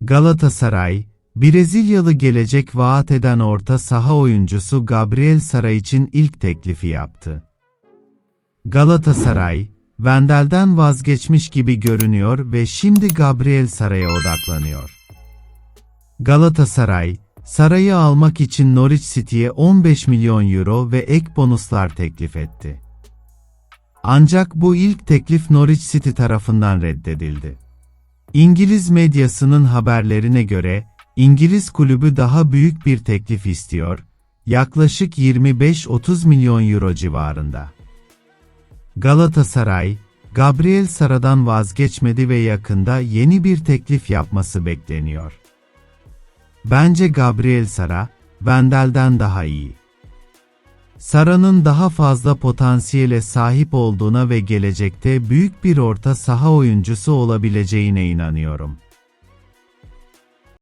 Galatasaray, Brezilyalı gelecek vaat eden orta saha oyuncusu Gabriel Sara için ilk teklifi yaptı. Galatasaray, Vendel'den vazgeçmiş gibi görünüyor ve şimdi Gabriel Sara'ya odaklanıyor. Galatasaray, Saray'ı almak için Norwich City'ye 15 milyon euro ve ek bonuslar teklif etti. Ancak bu ilk teklif Norwich City tarafından reddedildi. İngiliz medyasının haberlerine göre, İngiliz kulübü daha büyük bir teklif istiyor, yaklaşık 25-30 milyon euro civarında. Galatasaray, Gabriel Sara'dan vazgeçmedi ve yakında yeni bir teklif yapması bekleniyor. Bence Gabriel Sara, Vendel'den daha iyi. Sara'nın daha fazla potansiyele sahip olduğuna ve gelecekte büyük bir orta saha oyuncusu olabileceğine inanıyorum.